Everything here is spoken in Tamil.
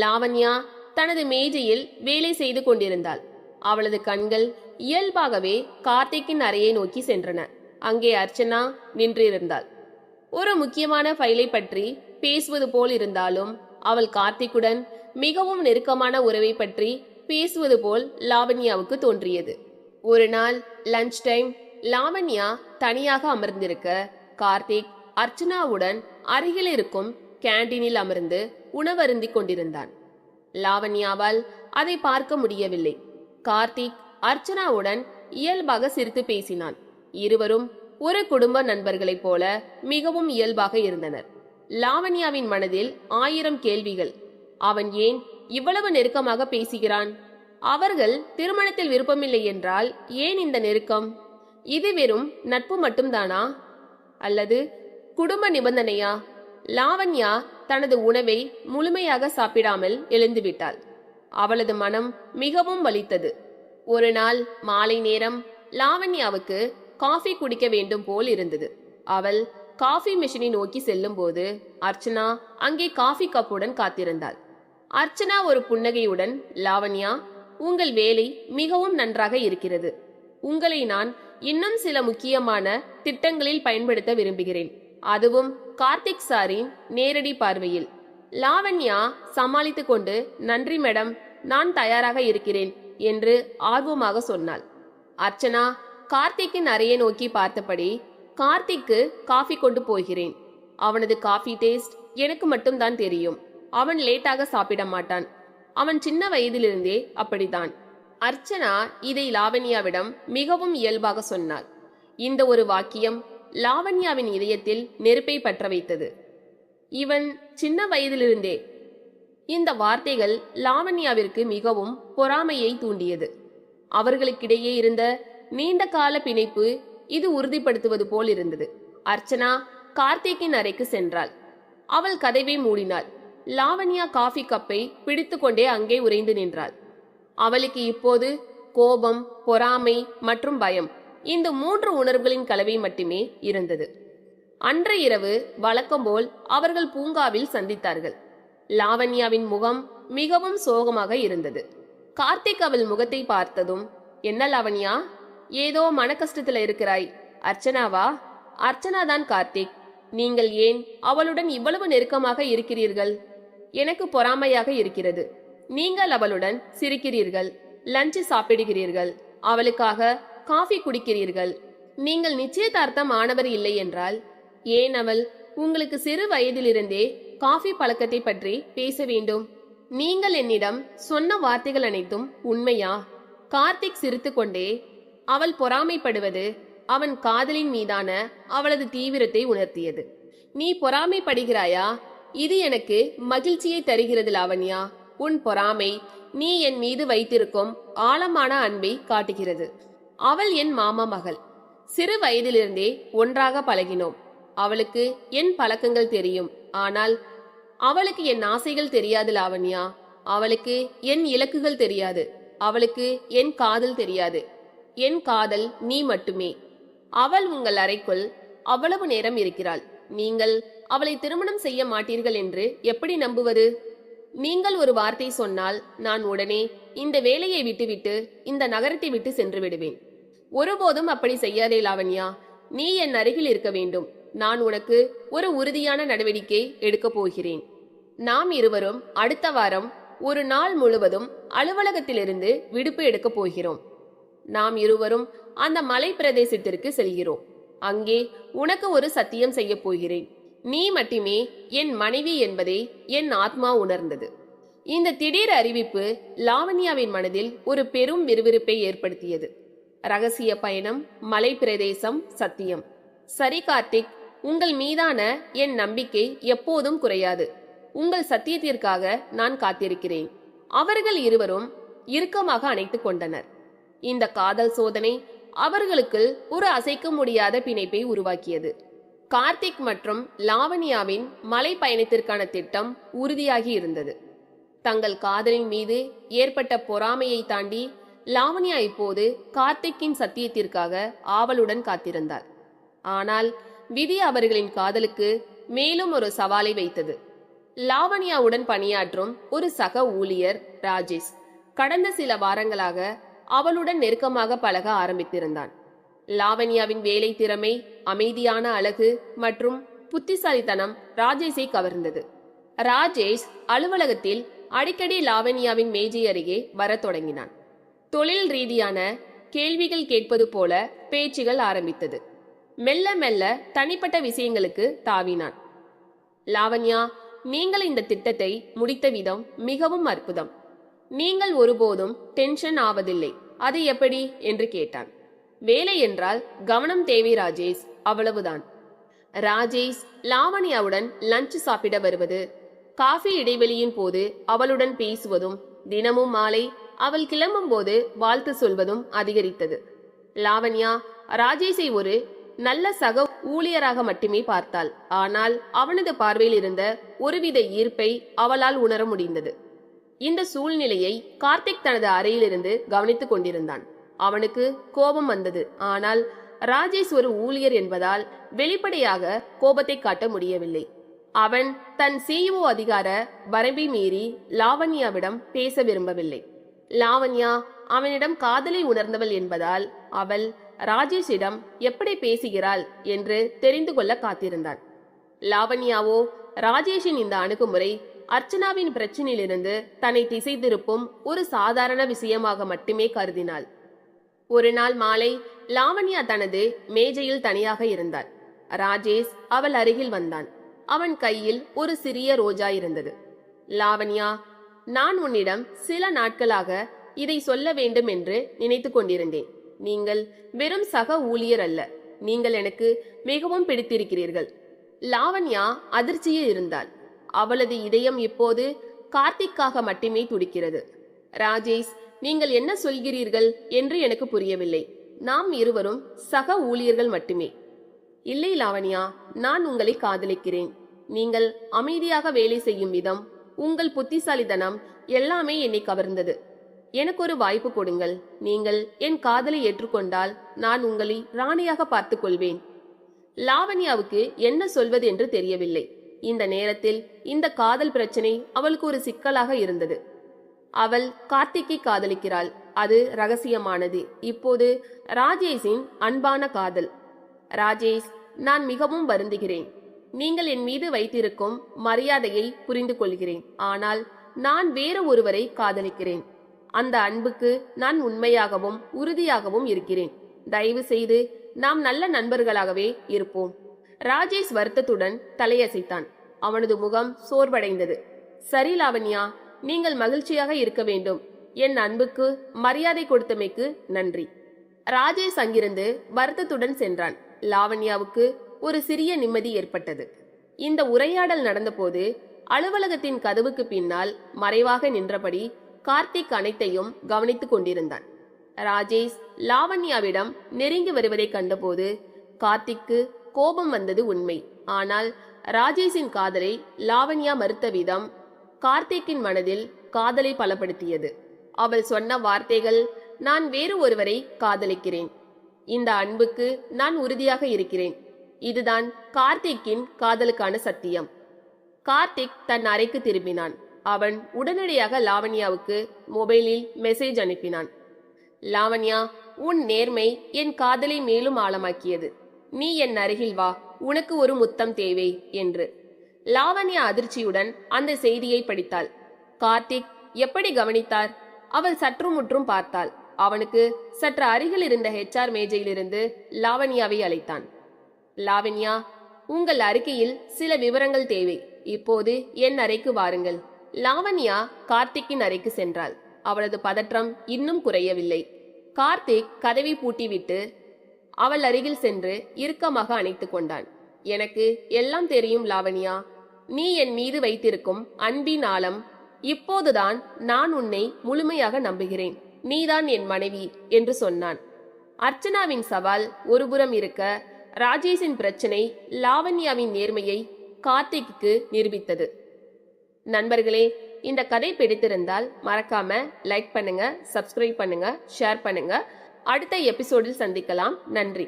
லாவண்யா தனது மேஜையில் வேலை செய்து கொண்டிருந்தாள். அவளது கண்கள் இயல்பாகவே கார்த்திக்கின் அறையை நோக்கி சென்றன. அங்கே அர்ச்சனா நின்றிருந்தாள். ஒரு முக்கியமான ஃபைலை பற்றி பேசுவது போல் இருந்தாலும் அவள் கார்த்திக்குடன் மிகவும் நெருக்கமான உறவை பற்றி பேசுவது போல் லாவண்யாவுக்கு தோன்றியது. ஒரு நாள் லஞ்ச் டைம் லாவண்யா தனியாக அமர்ந்திருக்க கார்த்திக் அர்ச்சனாவுடன் அருகில் இருக்கும் கேண்டீனில் அமர்ந்து உணவருந்திக் கொண்டிருந்தான். லாவண்யாவால் அதை பார்க்க முடியவில்லை. கார்த்திக் அர்ச்சனாவுடன் இயல்பாக சிரித்து பேசினான். இருவரும் ஒரு குடும்ப நண்பர்களைப் போல மிகவும் இயல்பாக இருந்தனர். லாவண்யாவின் மனதில் ஆயிரம் கேள்விகள். அவன் ஏன் இவ்வளவு நெருக்கமாக பேசுகிறான்? அவர்கள் திருமணத்தில் விருப்பமில்லை என்றால் ஏன் இந்த நெருக்கம்? இது வெறும் நட்பு மட்டும்தானா? அல்லது குடும்ப நிபந்தனையா? லாவண்யா தனது உணவை முழுமையாக சாப்பிடாமல் எழுந்துவிட்டாள். அவளது மனம் மிகவும் வலித்தது. ஒரு நாள் மாலை நேரம் லாவண்யாவுக்கு காஃபி குடிக்க வேண்டும் போல் இருந்தது. அவள் காஃபி மிஷினை நோக்கி செல்லும்போது அர்ச்சனா அங்கே காஃபி கப்புடன் காத்திருந்தாள். அர்ச்சனா ஒரு புன்னகையுடன் லாவண்யா உங்கள் வேலை மிகவும் நன்றாக இருக்கிறது. உங்களை நான் இன்னும் சில முக்கியமான திட்டங்களில் பயன்படுத்த விரும்புகிறேன். அதுவும் கார்த்திக் சாரின் நேரடி பார்வையில். லாவண்யா சமாளித்துக் கொண்டு நன்றி மேடம் நான் தயாராக இருக்கிறேன் என்று ஆர்வமாக சொன்னாள். அர்ச்சனா கார்த்திக்கின் அறையை நோக்கி பார்த்தபடி கார்த்திக்கு காஃபி கொண்டு போகிறேன். அவனது காஃபி டேஸ்ட் எனக்கு மட்டும்தான் தெரியும். அவன் லேட்டாக சாப்பிட மாட்டான். அவன் சின்ன வயதிலிருந்தே அப்படித்தான். அர்ச்சனா இதை லாவண்யாவிடம் மிகவும் இயல்பாக சொன்னாள். இந்த ஒரு வாக்கியம் லாவண்யாவின் இதயத்தில் நெருப்பை பற்ற வைத்தது இவன் சின்ன வயதிலிருந்தே இந்த வார்த்தைகள் லாவண்யாவிற்கு மிகவும் பொறாமையை தூண்டியது. அவர்களுக்கிடையே இருந்த நீண்ட கால பிணைப்பு இது உறுதிப்படுத்துவது போல் இருந்தது. அர்ச்சனா கார்த்திக்கின் அறைக்கு சென்றாள். அவள் கதவை மூடினாள். லாவண்யா காஃபி கப்பை பிடித்துக்கொண்டே அங்கே உறைந்து நின்றாள். அவளுக்கு இப்போது கோபம் பொறாமை மற்றும் பயம் இந்த மூன்று உணர்வுகளின் கலவை மட்டுமே இருந்தது. அன்று இரவு வழக்கம்போல் அவர்கள் பூங்காவில் சந்தித்தார்கள். லாவண்யாவின் முகம் மிகவும் சோகமாக இருந்தது. கார்த்திக் அவள் முகத்தை பார்த்ததும் என்ன லாவண்யா ஏதோ மனக்கஷ்டத்துல இருக்கிறாய். அர்ச்சனாவா? அர்ச்சனா தான் கார்த்திக். நீங்கள் ஏன் அவளுடன் இவ்வளவு நெருக்கமாக இருக்கிறீர்கள்? எனக்கு பொறாமையாக இருக்கிறது. நீங்கள் அவளுடன் சிரிக்கிறீர்கள். லஞ்சு சாப்பிடுகிறீர்கள். அவளுக்காக காஃபி குடிக்கிறீர்கள். நீங்கள் நிச்சயதார்த்தம் ஆனவர் இல்லை என்றால் ஏன் அவள் உங்களுக்கு சிறு வயதிலிருந்தே காஃபி பழக்கத்தை பற்றி பேச வேண்டும்? நீங்கள் என்னிடம் சொன்ன வார்த்தைகள் அனைத்தும் உண்மையா? கார்த்திக் சிரித்துக்கொண்டே அவள் பொறாமைப்படுவது அவன் காதலின் மீதான அவளது தீவிரத்தை உணர்த்தியது. நீ பொறாமைப்படுகிறாயா? இது எனக்கு மகிழ்ச்சியை தருகிறது லாவண்யா. உன் பொறாமை நீ என் மீது வைத்திருக்கும் ஆழமான அன்பை காட்டுகிறது. அவள் என் மாமா மகள். சிறு வயதிலிருந்தே ஒன்றாக பழகினோம். அவளுக்கு என் பழக்கங்கள் தெரியும். ஆனால் அவளுக்கு என் ஆசைகள் தெரியாது லாவண்யா. அவளுக்கு என் இலக்குகள் தெரியாது. அவளுக்கு என் காதல் தெரியாது. என் காதல் நீ மட்டுமே. அவள் உங்கள் அறைக்குள் அவ்வளவு நேரம் இருக்கிறாள். நீங்கள் அவளை திருமணம் செய்ய மாட்டீர்கள் என்று எப்படி நம்புவது? நீங்கள் ஒரு வார்த்தை சொன்னால் நான் உடனே இந்த வேலையை விட்டுவிட்டு இந்த நகரத்தை விட்டு சென்று விடுவேன். ஒருபோதும் அப்படி செய்யாதே லாவண்யா. நீ என் அருகில் இருக்க வேண்டும். நான் உனக்கு ஒரு உறுதியான நடவடிக்கை எடுக்கப் போகிறேன். நாம் இருவரும் அடுத்த வாரம் ஒரு நாள் முழுவதும் அலுவலகத்திலிருந்து விடுப்பு எடுக்கப் போகிறோம். நாம் இருவரும் அந்த மலை பிரதேசத்திற்கு செல்கிறோம். அங்கே உனக்கு ஒரு சத்தியம் செய்யப் போகிறேன். நீ மட்டுமே என் மனைவி என்பதை என் ஆத்மா உணர்ந்தது. இந்த திடீர் அறிவிப்பு லாவண்யாவின் மனதில் ஒரு பெரும் விறுவிறுப்பை ஏற்படுத்தியது. ரகசிய பயணம் மலை பிரதேசம் சத்தியம். சரி கார்த்திக் உங்கள் மீதான என் நம்பிக்கை எப்போதும் குறையாது. உங்கள் சத்தியத்திற்காக நான் காத்திருக்கிறேன். அவர்கள் இருவரும் இறுக்கமாக அணைத்துக் கொண்டனர். இந்த காதல் சோதனை அவர்களுக்குள் ஒரு அசைக்க முடியாத பிணைப்பை உருவாக்கியது. கார்த்திக் மற்றும் லாவண்யாவின் மலை பயணத்திற்கான திட்டம் உறுதியாகி இருந்தது. தங்கள் காதலின் மீது ஏற்பட்ட பொறாமையை தாண்டி லாவண்யா இப்போது கார்த்திக்கின் சத்தியத்திற்காக ஆவலுடன் காத்திருந்தார். ஆனால் விதி அவர்களின் காதலுக்கு மேலும் ஒரு சவாலை வைத்தது. லாவண்யாவுடன் பணியாற்றும் ஒரு சக ஊழியர் ராஜேஷ் கடந்த சில வாரங்களாக அவளுடன் நெருக்கமாக பழக ஆரம்பித்திருந்தான். லாவண்யாவின் வேலை திறமை அமைதியான அழகு மற்றும் புத்திசாலித்தனம் ராஜேஷை கவர்ந்தது. ராஜேஷ் அலுவலகத்தில் அடிக்கடி லாவண்யாவின் மேஜை அருகே வரத் தொடங்கினான். தொழில் ரீதியான கேள்விகள் கேட்பது போல பேச்சுகள் ஆரம்பித்தது. மெல்ல மெல்ல தனிப்பட்ட விஷயங்களுக்கு தாவினான். லாவண்யா நீங்கள் இந்த திட்டத்தை முடித்த விதம் மிகவும் அற்புதம். நீங்கள் ஒருபோதும் டென்ஷன் ஆவதில்லை. அது எப்படி? என்று கேட்டான். வேலை என்றால் கவனம் தேவை ராஜேஷ் அவ்வளவுதான். ராஜேஷ் லாவண்யாவுடன் லஞ்ச் சாப்பிட வருவது. காஃபி இடைவெளியின் போது அவளுடன் பேசுவதும் தினமும் மாலை அவள் கிளம்பும் போது வாழ்த்து சொல்வதும் அதிகரித்தது. லாவண்யா ராஜேஷை ஒரு நல்ல சக ஊழியராக மட்டுமே பார்த்தாள். ஆனால் அவனது பார்வையில் இருந்த ஒருவித ஈர்ப்பை அவளால் உணர முடிந்தது. இந்த சூழ்நிலையை கார்த்திக் தனது அறையிலிருந்து கவனித்துக் கொண்டிருந்தான். அவனுக்கு கோபம் வந்தது. ஆனால் ராஜேஷ் ஒரு ஊழியர் என்பதால் வெளிப்படையாக கோபத்தை காட்ட முடியவில்லை. அவன் தன் சிஇஓ அதிகார வரம்பை மீறி லாவண்யாவிடம் பேச விரும்பவில்லை. லாவண்யா அவனிடம் காதலை உணர்ந்தவள் என்பதால் அவள் ராஜேஷிடம் எப்படி பேசுகிறாள்? என்று தெரிந்து கொள்ள காத்திருந்தான். லாவண்யாவோ ராஜேஷின் இந்த அணுகுமுறை அர்ச்சனாவின் பிரச்சனையிலிருந்து தன்னை திசை திருப்பும் ஒரு சாதாரண விஷயமாக மட்டுமே கருதினாள். ஒரு நாள் மாலை லாவண்யா தனது மேஜையில் தனியாக இருந்தாள் ராஜேஷ் அவள் அருகில் வந்தான். அவன் கையில் ஒரு சிறிய ரோஜா இருந்தது. லாவண்யா நான் உன்னிடம் சில நாட்களாக இதை சொல்ல வேண்டும் என்று நினைத்து கொண்டிருந்தேன். நீங்கள் வெறும் சக ஊழியர் அல்ல. நீங்கள் எனக்கு மிகவும் பிடித்திருக்கிறீர்கள். லாவண்யா அதிர்ச்சியில் இருந்தாள். அவளது இதயம் இப்போது கார்த்திக்காக மட்டுமே துடிக்கிறது. ராஜேஷ் நீங்கள் என்ன சொல்கிறீர்கள் என்று எனக்கு புரியவில்லை. நாம் இருவரும் சக ஊழியர்கள் மட்டுமே. இல்லை லாவணியா நான் உங்களை காதலிக்கிறேன். நீங்கள் அமைதியாக வேலை செய்யும் விதம் உங்கள் புத்திசாலித்தனம் எல்லாமே என்னை கவர்ந்தது. எனக்கு ஒரு வாய்ப்பு கொடுங்கள். நீங்கள் என் காதலை ஏற்றுக்கொண்டால் நான் உங்களை ராணியாக பார்த்துக் கொள்வேன் லாவண்யாவுக்கு என்ன சொல்வது என்று தெரியவில்லை. இந்த நேரத்தில் இந்த காதல் பிரச்சனை அவளுக்கு ஒரு சிக்கலாக இருந்தது. அவள் கார்த்திக்கை காதலிக்கிறாள். அது ரகசியமானது. இப்போது ராஜேஷின் அன்பான காதல். ராஜேஷ் நான் மிகவும் வருந்துகிறேன். நீங்கள் என் மீது வைத்திருக்கும் மரியாதையை புரிந்து கொள்கிறேன். ஆனால் நான் வேறு ஒருவரை காதலிக்கிறேன். அந்த அன்புக்கு நான் உண்மையாகவும் உறுதியாகவும் இருக்கிறேன். தயவு செய்து நாம் நல்ல நண்பர்களாகவே இருப்போம். ராஜேஷ் வருத்தத்துடன் தலையசைத்தான். அவனது முகம் சோர்வடைந்தது. சரி லாவண்யா நீங்கள் மகிழ்ச்சியாக இருக்க வேண்டும். என் அன்புக்கு மரியாதை கொடுத்தமைக்கு நன்றி. ராஜேஷ் அங்கிருந்து வருத்தத்துடன் சென்றான். லாவண்யாவுக்கு ஒரு சிறிய நிம்மதி ஏற்பட்டது. இந்த உரையாடல் நடந்தபோது அலுவலகத்தின் கதவுக்கு பின்னால் மறைவாக நின்றபடி கார்த்திக் அனைத்தையும் கவனித்துக் கொண்டிருந்தான். ராஜேஷ் லாவண்யாவிடம் நெருங்கி வருவதை கண்டபோது கார்த்திக்கு கோபம் வந்தது உண்மை. ஆனால் ராஜேஷின் காதலை லாவண்யா மறுத்த விதம் கார்த்திக்கின் மனதில் காதலை பலப்படுத்தியது. அவள் சொன்ன வார்த்தைகள் நான் வேறு ஒருவரை காதலிக்கிறேன். இந்த அன்புக்கு நான் உறுதியாக இருக்கிறேன். இதுதான் கார்த்திக்கின் காதலுக்கான சத்தியம். கார்த்திக் தன் அறைக்கு திரும்பினான். அவன் உடனடியாக லாவண்யாவுக்கு மொபைலில் மெசேஜ் அனுப்பினான். லாவண்யா உன் நேர்மை என் காதலை மேலும் ஆழமாக்கியது. நீ என் அருகில் வா. உனக்கு ஒரு முத்தம் தேவை என்று. லாவண்யா அதிர்ச்சியுடன் அந்த செய்தியை படித்தாள். கார்த்திக் எப்படி கவனித்தார்? அவள் சற்று முற்றும் பார்த்தாள். அவனுக்கு சற்று அருகில் இருந்த ஹெச்ஆர் மேஜையிலிருந்து லாவண்யாவை அழைத்தான். லாவண்யா உங்கள் அறிக்கையில் சில விவரங்கள் தேவை. இப்போது என் அறைக்கு வாருங்கள். லாவண்யா கார்த்திக்கின் அறைக்கு சென்றாள். அவளது பதற்றம் இன்னும் குறையவில்லை. கார்த்திக் கதவை பூட்டிவிட்டு அவள் அருகில் சென்று இறுக்கமாக அணைத்துக் கொண்டான். எனக்கு எல்லாம் தெரியும் லாவண்யா. நீ என் மீது வைத்திருக்கும் அன்பின் ஆழம் இப்போதுதான் நான் உன்னை முழுமையாக நம்புகிறேன். நீதான் என் மனைவி என்று சொன்னான். அர்ச்சனாவின் சவால் ஒருபுறம் இருக்க ராஜேஷின் பிரச்சனை லாவண்யாவின் நேர்மையை கார்த்திக்கு நிரூபித்தது. நண்பர்களே இந்த கதை பிடித்திருந்தால் மறக்காம லைக் பண்ணுங்க சப்ஸ்கிரைப் பண்ணுங்க ஷேர் பண்ணுங்க. அடுத்த எபிசோடில் சந்திக்கலாம். நன்றி.